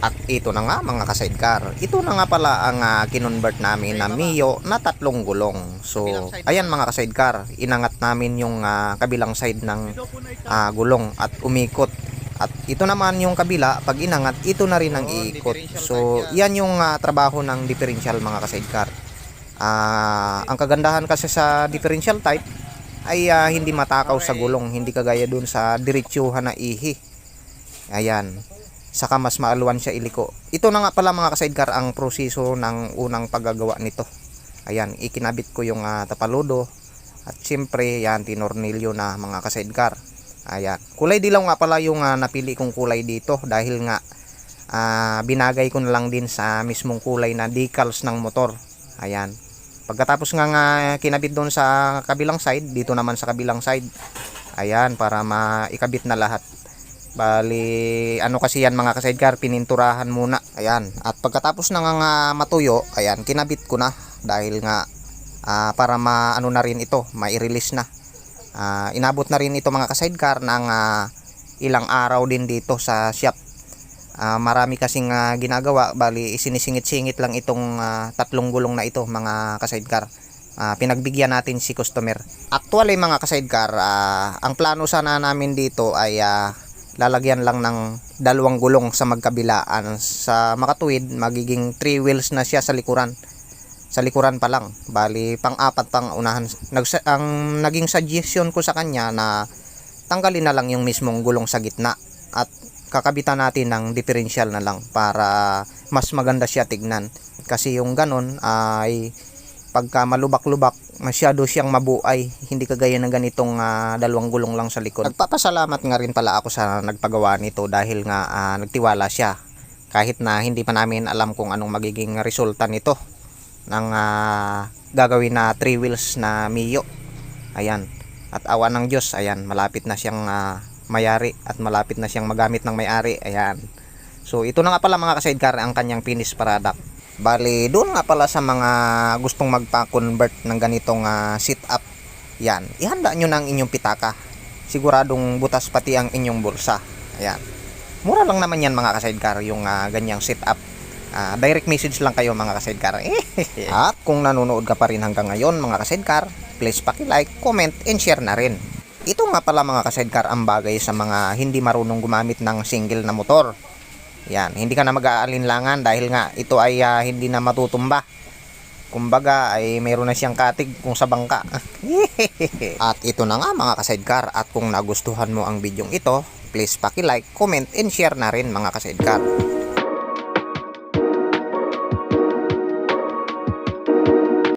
At ito na nga mga ka-sidecar. Ito na nga pala ang ah, kinonvert namin na Mio na tatlong gulong. So, ayan mga ka-sidecar. Inangat namin yung ah, kabilang side ng ah, gulong at umikot. At ito naman yung kabila, pag inangat, ito na rin ang iikot. So, yan yung ah, trabaho ng differential mga ka-sidecar. Ah, ang kagandahan kasi sa differential type ay ah, hindi matakaw sa gulong, hindi kagaya dun sa diretsuhan na ihi. Ayan. Saka mas maaluan siya iliko. Ito na nga pala mga ka-sidecar ang proseso ng unang paggagawa nito. Ayan, ikinabit ko yung ah, tapaludo at siyempre yan tinornilyo na mga ka-sidecar. Ayan. Kulay dilaw nga pala yung ah, napili kong kulay dito dahil nga ah, binagay ko na lang din sa mismong kulay na decals ng motor. Ayan. Pagkatapos nga nga kinabit doon sa kabilang side, dito naman sa kabilang side. Ayan, para maikabit na lahat. Bali, ano kasi yan mga ka-sidecar, pininturahan muna. Ayan. At pagkatapos nga nga matuyo, ayan, kinabit ko na dahil nga ah, para maano na rin ito, mai-release na. Ah, inabot na rin ito mga ka-sidecar ng ah, ilang araw din dito sa shop. Ah, marami kasing ah, ginagawa, bali isinisingit-singit lang itong ah, tatlong gulong na ito mga ka-sidecar. Ah, pinagbigyan natin si customer. Actually mga ka-sidecar, ah, ang plano sana namin dito ay ah, lalagyan lang ng dalawang gulong sa magkabilaan. Sa makatuwid, magiging 3 wheels na siya sa likuran. Sa likuran pa lang. Bali, pang-apat pang unahan. Nagsa- ang naging suggestion ko sa kanya na tanggalin na lang yung mismong gulong sa gitna at kakabitan natin ng differential na lang para mas maganda siya tignan. Kasi yung ganon ay pagka malubak-lubak, masyado siyang mabuay. Hindi kagaya ng ganitong ah, dalawang gulong lang sa likod. Nagpapasalamat nga rin pala ako sa nagpagawa nito dahil nga ah, nagtiwala siya. Kahit na hindi pa namin alam kung anong magiging resulta nito ng ah, gagawin na 3 wheels na Mio. Ayan. At awa ng Diyos, ayan, malapit na siyang ah, mayari at malapit na siyang magamit ng may-ari. Ayan. So ito na nga pala mga ka-sidecar ang kanyang finished product. Bali, doon nga pala sa mga gustong magpa-convert ng ganitong ah, sit-up. Yan, ihanda nyo ng inyong pitaka. Siguradong butas pati ang inyong bulsa. Ayan. Mura lang naman yan mga ka-sidecar yung ah, ganyang sit-up. Ah, direct message lang kayo mga ka-sidecar. At kung nanonood ka pa rin hanggang ngayon mga ka-sidecar, please paki-like, comment, and share na rin. Ito nga pala mga ka-sidecar ang bagay sa mga hindi marunong gumamit ng single na motor. Yan, hindi ka na mag-aalinlangan dahil nga ito ay ah, hindi na matutumba. Kumbaga ay mayroon na siyang katig kung sa bangka. at ito na nga mga ka-sidecar at kung nagustuhan mo ang bidyong ito, please paki-like, comment, and share na rin mga ka-sidecar.